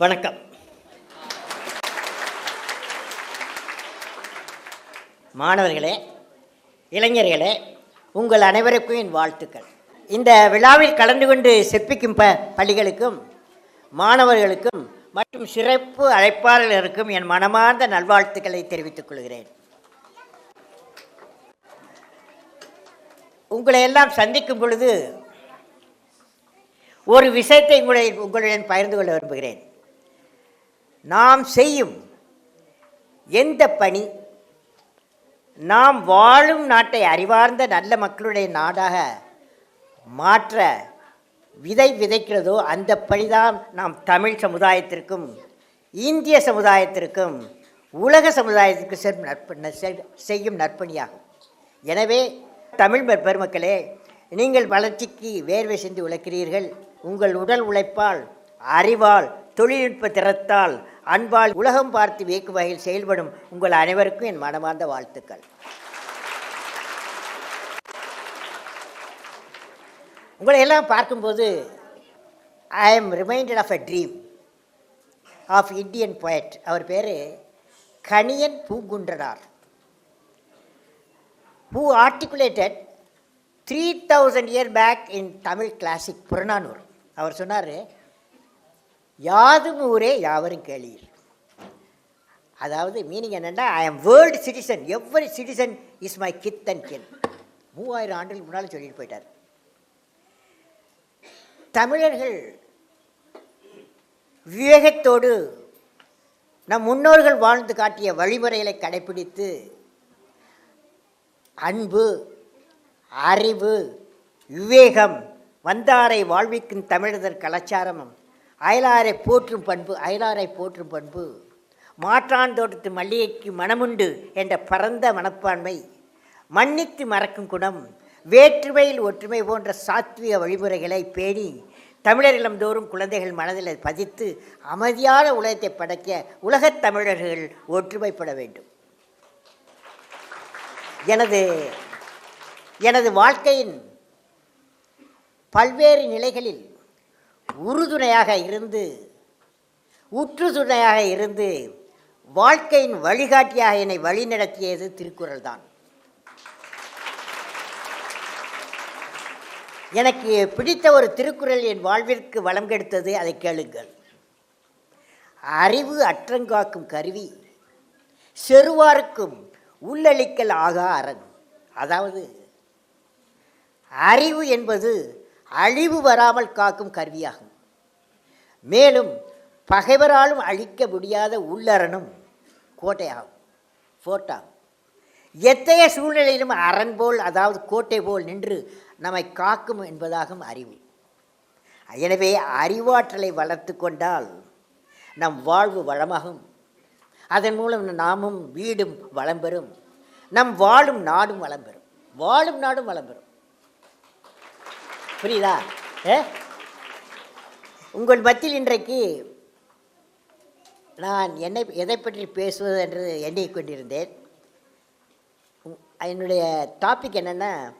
வணக்கம். மாணவர்களே இளைஞர்களே உங்கள் அனைவருக்கும் என் வாழ்த்துக்கள். இந்த விழாவில் கலந்து கொண்டு சிற்பிக்கும் ப பள்ளிகளுக்கும் மாணவர்களுக்கும் மற்றும் சிறப்பு அழைப்பாளர்களுக்கும் என் மனமார்ந்த நல்வாழ்த்துக்களை தெரிவித்துக் கொள்கிறேன். உங்களை எல்லாம் சந்திக்கும் பொழுது ஒரு விஷயத்தை உங்களை உங்களுடன் பகிர்ந்து கொள்ள விரும்புகிறேன். நாம் செய்யும் எந்த பணி நாம் வாழும் நாட்டை அறிவார்ந்த நல்ல மக்களுடைய நாடாக மாற்ற விதை விதைக்கிறதோ அந்த பணிதான் நாம் தமிழ் சமுதாயத்திற்கும் இந்திய சமுதாயத்திற்கும் உலக சமுதாயத்திற்கு செல் நற்ப செல்- செய்யும் நற்பணியாகும். எனவே தமிழ் பெருமக்களே நீங்கள் வளர்ச்சிக்கு வேர்வை சென்று உழைக்கிறீர்கள். உங்கள் உடல் உழைப்பால் அறிவால் தொழில்நுட்ப திறத்தால் அன்பால் உலகம் பார்த்து வியக்கும் வகையில் செயல்படும் உங்கள் அனைவருக்கும் என் மனமார்ந்த வாழ்த்துக்கள். உங்களை எல்லாம் பார்க்கும்போது I am reminded of a dream of Indian poet. அவர் பேர் Kaniyan Poongundranar. Who articulated three thousand year back in Tamil classic Purananuru அவர் சொன்னார் யாதும் ஊரே யாவரும் கேளீர். அதாவது மீனிங் என்னென்னா I am world citizen every citizen is my kith and kin மூவாயிரம் ஆண்டுகளுக்கு முன்னால் சொல்லிட்டு போயிட்டார். தமிழர்கள் விவேகத்தோடு நம் முன்னோர்கள் வாழ்ந்து காட்டிய வழிமுறைகளை கடைப்பிடித்து அன்பு அறிவு விவேகம் வந்தாரை வாழ்விக்கும் தமிழர் கலாச்சாரமும் அயலாரை போற்றும் பண்பு அயலாரை போற்றும் பண்பு. மாற்றாந்தோட்டத்து மல்லிகைக்கு மனமுண்டு என்ற பரந்த மனப்பான்மை. மன்னித்து மறக்கும் குணம். வேற்றுமையில் ஒற்றுமை போன்ற சாத்விக வழிமுறைகளை பேணி தமிழரிடம்தோறும் குழந்தைகள் மனதில் பதித்து அமைதியான உலகத்தை படைக்க உலகத் தமிழர்கள் ஒற்றுமைப்பட வேண்டும். எனது எனது வாழ்க்கையின் பல்வேறு நிலைகளில் உறுதுணையாக இருந்து உற்றுதுணையாக இருந்து வாழ்க்கையின் வழிகாட்டியாக என்னை வழிநடத்தியது திருக்குறள் தான். எனக்கு பிடித்த ஒரு திருக்குறள் என் வாழ்விற்கு வளம் கெடுத்தது அதை கேளுங்கள். அறிவு அற்றங்காக்கும் கருவி செருவாருக்கும் உள்ளளிக்கல் ஆகா அரண் அதாவது அறிவு என்பது அழிவு வராமல் காக்கும் கருவியாகும். மேலும் பகைவராலும் அழிக்க முடியாத உள்ளரணும் கோட்டையாகும் ஃபோர்ட்டாகும். எத்தகைய சூழ்நிலையிலும் அரண் போல் அதாவது கோட்டை போல் நின்று நம்மை காக்கும் என்பதாகும் அறிவு. எனவே அறிவாற்றலை வளர்த்து கொண்டால் நம் வாழ்வு வளமாகும். அதன் மூலம் நாமும் வீடும் வளம் பெறும். நம் வாழும் நாடும் வளம் பெறும். வாழும் நாடும் வளம் பெறும். புரியுதா? ஏ? உங்கள் மத்தியில் இன்றைக்கு நான் என்னை எதை பற்றி பேசுவது என்று எண்ணிக் கொண்டிருந்தேன். என்னுடைய டாபிக் என்னென்னா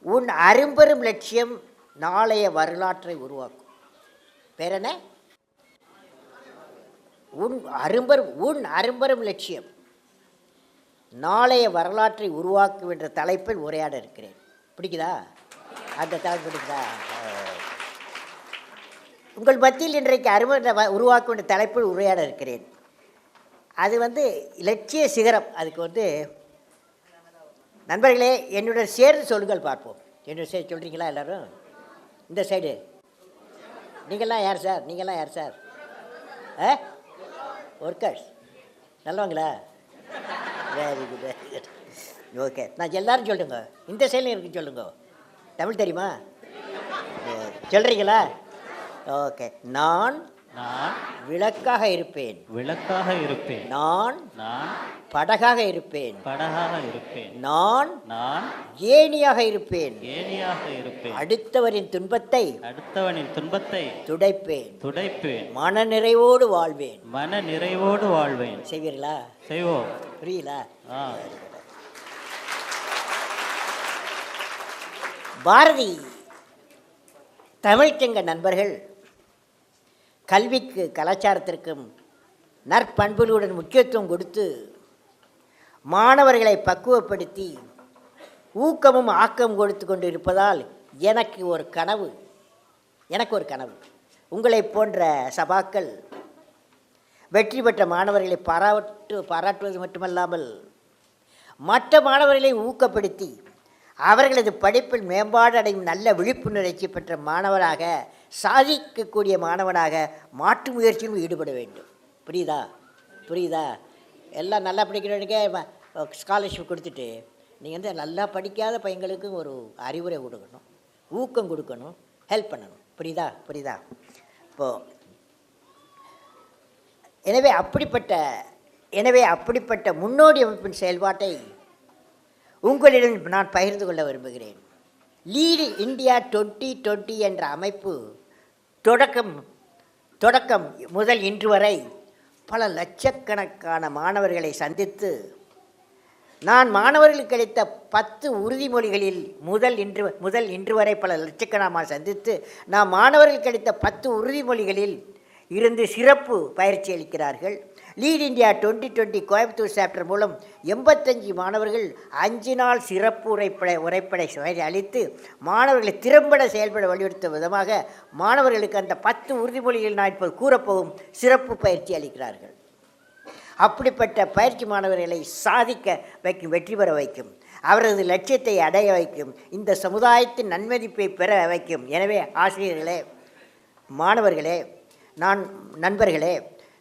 உன் அரும்பெரும் லட்சியம் நாளைய வரலாற்றை உருவாக்கும். பேர் என்ன? உன் அரும்பெரும் உன் அரும்பெரும் லட்சியம் நாளைய வரலாற்றை உருவாக்கும் என்ற தலைப்பில் உரையாட இருக்கிறேன். பிடிக்குதா? அந்த தலைப்பு உங்கள் மத்தியில் இன்றைக்கு அருமை உருவாக்க வேண்டிய தலைப்பில் உரையாட இருக்கிறேன். அது வந்து இலட்சிய சிகரம். அதுக்கு வந்து நண்பர்களே என்னுடன் சேர்ந்து சொல்லுங்கள் பார்ப்போம். என்னுடன் சேர்ந்து சொல்கிறீங்களா எல்லாரும்? இந்த சைடு. நீங்கள்லாம் யார் சார்? நீங்கள்லாம் யார் சார்? ஆ? ஒர்க்கர்ஸ் நல்லவங்களா? Very good very good okay நான் எல்லாரும் சொல்லுங்க. இந்த சைடில் இருக்கு சொல்லுங்க. தமிழ் தெரியுமா? சொல்கிறீங்களா ஓகே. நான் நான் விளக்காக இருப்பேன். விளக்காக இருப்பேன். நான் நான் படகாக இருப்பேன். படகாக இருப்பேன். நான் நான் ஏணியாக இருப்பேன். ஏணியாக இருப்பேன். அடுத்தவரின் துன்பத்தை அடுத்தவனின் துன்பத்தை துடைப்பேன். துடைப்பேன். மனநிறைவோடு வாழ்வேன். மன நிறைவோடு வாழ்வேன். செய்வீர்களா? செய்வோம். புரியல பாரதி. தமிழ்ச்சங்க நண்பர்கள் கல்விக்கு கலாச்சாரத்திற்கும் நற்பண்புகளுடன் முக்கியத்துவம் கொடுத்து மாணவர்களை பக்குவப்படுத்தி ஊக்கமும் ஆக்கமும் கொடுத்து கொண்டு இருப்பதால் எனக்கு ஒரு கனவு எனக்கு ஒரு கனவு. உங்களைப் போன்ற சபாக்கள் வெற்றி பெற்ற மாணவர்களை பாராட்டு பாராட்டுவது மட்டுமல்லாமல் மற்ற மாணவர்களை ஊக்கப்படுத்தி அவர்களது படிப்பில் மேம்பாடு அடையும் நல்ல விழிப்புணர்ச்சி பெற்ற மாணவராக சாதிக்கக்கூடிய மாணவனாக மாற்று முயற்சியிலும் ஈடுபட வேண்டும். புரியுதா? புரியுதா? எல்லாம் நல்லா படிக்கிறவனுக்கே ஸ்காலர்ஷிப் கொடுத்துட்டு நீங்கள் வந்து நல்லா படிக்காத பையங்களுக்கும் ஒரு அறிவுரை கொடுக்கணும். ஊக்கம் கொடுக்கணும். ஹெல்ப் பண்ணணும். புரியுதா? புரியுதா? இப்போது எனவே அப்படிப்பட்ட எனவே அப்படிப்பட்ட முன்னோடி அமைப்பின் செயல்பாட்டை உங்களிடம் நான் பகிர்ந்து கொள்ள விரும்புகிறேன். லீடு இந்தியா டுவெண்ட்டி டுவெண்ட்டி என்ற அமைப்பு தொடக்கம் தொடக்கம் முதல் இன்று வரை பல லட்சக்கணக்கான மாணவர்களை சந்தித்து நான் மாணவர்களுக்கு கிடைத்த பத்து உறுதிமொழிகளில் முதல் இன்று முதல் இன்று வரை பல லட்சக்கணமாக சந்தித்து நான் மாணவர்களுக்கு கிடைத்த பத்து உறுதிமொழிகளில் இருந்து சிறப்பு பயிற்சி அளிக்கிறார்கள். Lead India twenty twenty Coimbatore chapter மூலம் எண்பத்தஞ்சு மாணவர்கள் அஞ்சு நாள் சிறப்பு உரைப்படை உரைப்படை சுவை அளித்து மாணவர்களை திறம்பட செயல்பட வலியுறுத்தும் விதமாக மாணவர்களுக்கு அந்த பத்து உறுதிமொழிகள் நான் இப்போது கூறப்போகும் சிறப்பு பயிற்சி அளிக்கிறார்கள். அப்படிப்பட்ட பயிற்சி மாணவர்களை சாதிக்க வைக்கும் வெற்றி பெற வைக்கும் அவரது லட்சியத்தை அடைய வைக்கும் இந்த சமுதாயத்தின் நன்மதிப்பை பெற வைக்கும். எனவே ஆசிரியர்களே மாணவர்களே நான் நண்பர்களே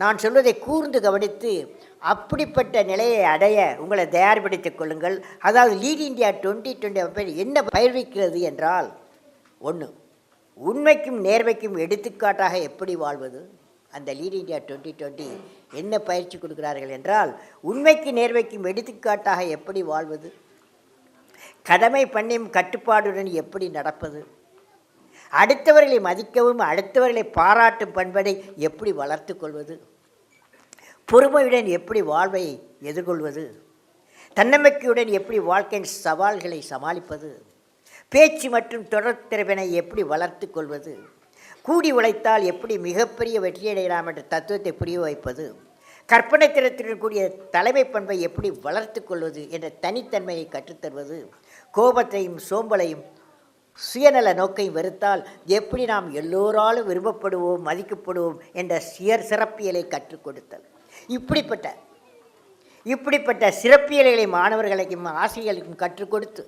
நான் சொல்வதை கூர்ந்து கவனித்து அப்படிப்பட்ட நிலையை அடைய உங்களை தயார்படுத்திக் கொள்ளுங்கள். அதாவது லீட் இந்தியா டுவெண்ட்டி டுவெண்ட்டி என்ன பயிர்விக்கிறது என்றால் ஒன்று உண்மைக்கும் நேர்மைக்கும் எடுத்துக்காட்டாக எப்படி வாழ்வது? அந்த லீட் இந்தியா டுவெண்ட்டி டுவெண்ட்டி என்ன பயிற்சி கொடுக்கிறார்கள் என்றால் உண்மைக்கு நேர்மைக்கும் எடுத்துக்காட்டாக எப்படி வாழ்வது? கடமை பண்ணியும் கட்டுப்பாடுடன் எப்படி நடப்பது? அடுத்தவர்களை மதிக்கவும் அடுத்தவர்களை பாராட்டும் பண்பதை எப்படி வளர்த்து கொள்வது? பொறுமையுடன் எப்படி வாழ்வை எதிர்கொள்வது? தன்னம்பிக்கையுடன் எப்படி வாழ்க்கையின் சவால்களை சமாளிப்பது? பேச்சு மற்றும் தொடர் திறவினை எப்படி வளர்த்து கொள்வது? கூடி உழைத்தால் எப்படி மிகப்பெரிய வெற்றியடையலாம் என்ற தத்துவத்தை புரிய வைப்பது? கற்பனை திறத்துடன் கூடிய தலைமை பண்பை எப்படி வளர்த்து கொள்வது என்ற தனித்தன்மையை கற்றுத்தருவது? கோபத்தையும் சோம்பலையும் சுயநல நோக்கை வெறுத்தால் எப்படி நாம் எல்லோராலும் விரும்பப்படுவோம் மதிக்கப்படுவோம் என்ற சியர் சிறப்பியலை கற்றுக் கொடுத்தல். இப்படிப்பட்ட இப்படிப்பட்ட சிறப்பியல்களை மாணவர்களுக்கும் ஆசிரியர்களுக்கும் கற்றுக் கொடுத்து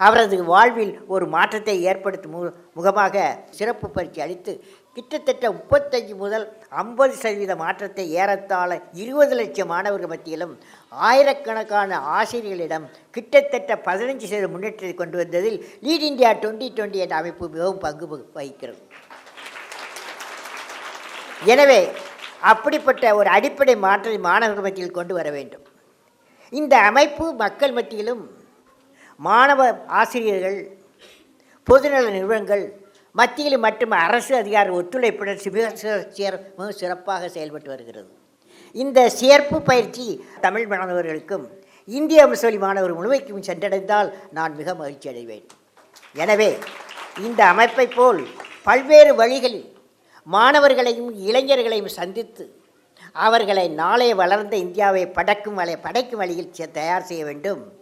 அவரது வாழ்வில் ஒரு மாற்றத்தை ஏற்படுத்தும் மு முகமாக சிறப்பு பயிற்சி அளித்து கிட்டத்தட்ட முப்பத்தஞ்சு முதல் ஐம்பது சதவீத மாற்றத்தை ஏறத்தாழ இருபது லட்சம் மாணவர்கள் மத்தியிலும் ஆயிரக்கணக்கான ஆசிரியர்களிடம் கிட்டத்தட்ட பதினஞ்சு சதவீத முன்னேற்றத்தை கொண்டு வந்ததில் லீட் இந்தியா டுவெண்ட்டி டுவெண்ட்டி என்ற அமைப்பு மிகவும் பங்கு வகிக்கிறது. எனவே அப்படிப்பட்ட ஒரு அடிப்படை மாற்றத்தை மாணவர்கள் மத்தியில் கொண்டு வர வேண்டும். இந்த அமைப்பு மக்கள் மத்தியிலும் மாணவ ஆசிரியர்கள் பொதுநல நிறுவனங்கள் மத்தியில் மற்றும் அரசு அதிகார ஒத்துழைப்புடன் மிக சிற- மிக சிறப்பாக செயல்பட்டு வருகிறது. இந்த சேர்ப்பு பயிற்சி தமிழ் மாணவர்களுக்கும் இந்திய முசலி மாணவர் முழுமைக்கும் சென்றடைந்தால் நான் மிக மகிழ்ச்சி அடைவேன். எனவே இந்த அமைப்பைப் போல் பல்வேறு வழிகளில் மாணவர்களையும் இளைஞர்களையும் சந்தித்து அவர்களை நாளை வளர்ந்த இந்தியாவை படைக்கும் வழி படைக்கும் வழியில் தயார் செய்ய வேண்டும்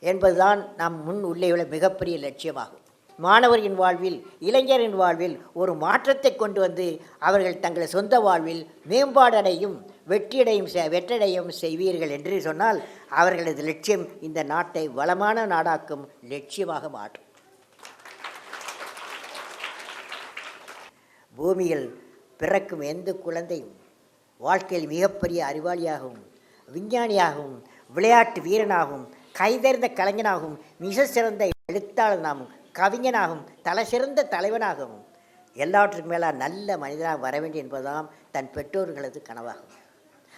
என்பதுதான் நம் முன் உள்ளே உள்ள மிகப்பெரிய லட்சியமாகும். மாணவரின் வாழ்வில் இளைஞரின் வாழ்வில் ஒரு மாற்றத்தை கொண்டு வந்து அவர்கள் தங்கள் சொந்த வாழ்வில் மேம்பாடடையும் வெற்றியடையும் வெற்றடையும் செய்வீர்கள் என்று சொன்னால் அவர்களது லட்சியம் இந்த நாட்டை வளமான நாடாக்கும் லட்சியமாக மாற்றும் பூமியில் பிறக்கும் எந்த குழந்தையும் வாழ்க்கையில் மிகப்பெரிய அறிவாளியாகவும் விஞ்ஞானியாகவும் விளையாட்டு வீரனாகவும் கைதேர்ந்த கலைஞனாகவும் மிக சிறந்த எழுத்தாளனாகவும் கவிஞனாகவும் தலை சிறந்த தலைவனாகவும் எல்லாவற்றுக்கும் மேலாக நல்ல மனிதனாக வர வேண்டும் என்பதுதான் தன் பெற்றோர்களது கனவாகும்.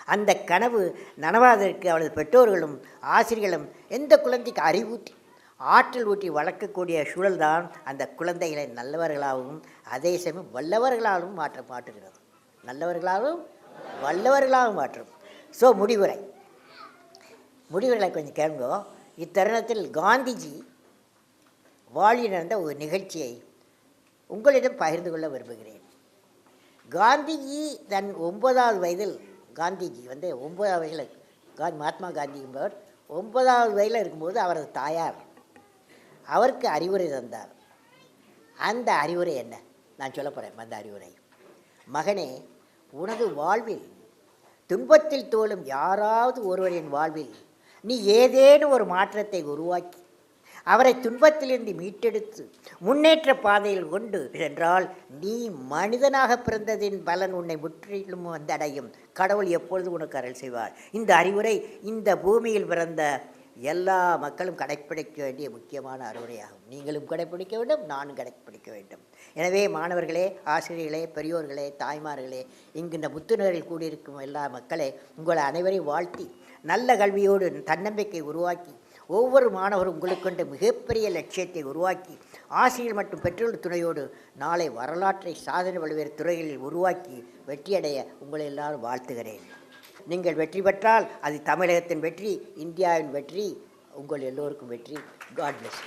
அந்த கனவு நனவாதற்கு அவளது பெற்றோர்களும் ஆசிரியர்களும் எந்த குழந்தைக்கு அறிவூட்டி ஆற்றல் ஊட்டி வளர்க்கக்கூடிய சூழல்தான் அந்த குழந்தைகளை நல்லவர்களாகவும் அதே சமயம் வல்லவர்களாலும் மாற்ற மாற்றுகிறது. நல்லவர்களாலும் வல்லவர்களாகவும் மாற்றும். ஸோ முடிவுரை. முடிவுரை கொஞ்சம் கேளுங்கோ. இத்தருணத்தில் காந்திஜி வாழி நடந்த ஒரு நிகழ்ச்சியை உங்களிடம் பகிர்ந்து கொள்ள விரும்புகிறேன். காந்திஜி தன் ஒன்பதாவது வயதில் காந்திஜி வந்து ஒன்பதாவது வயதில் காந்தி மகாத்மா காந்தி என்பவர் ஒன்பதாவது வயதில் இருக்கும்போது அவரது தாயார் அவருக்கு அறிவுரை தந்தார். அந்த அறிவுரை என்ன? நான் சொல்ல போகிறேன் அந்த அறிவுரை. மகனே உனது வாழ்வில் துன்பத்தில் தோலும் யாராவது ஒருவரின் வாழ்வில் நீ ஏதேனும் ஒரு மாற்றத்தை உருவாக்கி அவரை துன்பத்திலிருந்து மீட்டெடுத்து முன்னேற்ற பாதையில் கொண்டு என்றால் நீ மனிதனாக பிறந்ததின் பலன் உன்னை முற்றிலும் வந்தடையும். கடவுள் எப்பொழுது உனக்கு அருள் செய்வார்? இந்த அறிவுரை இந்த பூமியில் பிறந்த எல்லா மக்களும் கடைப்பிடிக்க வேண்டிய முக்கியமான அறிவுரையாகும். நீங்களும் கடைப்பிடிக்க வேண்டும் நானும் கடைப்பிடிக்க வேண்டும். எனவே மாணவர்களே ஆசிரியர்களே பெரியோர்களே தாய்மார்களே இங்கு இந்த முத்துநகரில் கூடியிருக்கும் எல்லா மக்களே உங்களை அனைவரையும் வாழ்த்தி நல்ல கல்வியோடு தன்னம்பிக்கை உருவாக்கி ஒவ்வொரு மாணவரும் உங்களுக்கொண்டு மிகப்பெரிய லட்சியத்தை உருவாக்கி ஆசிரியர் மற்றும் பெற்றோர் துணையோடு நாளை வரலாற்றை சாதனை பல்வேறு துறைகளில் உருவாக்கி வெற்றியடைய உங்களை எல்லாரும் வாழ்த்துகிறேன். நீங்கள் வெற்றி பெற்றால் அது தமிழகத்தின் வெற்றி இந்தியாவின் வெற்றி உங்கள் எல்லோருக்கும் வெற்றி. God plus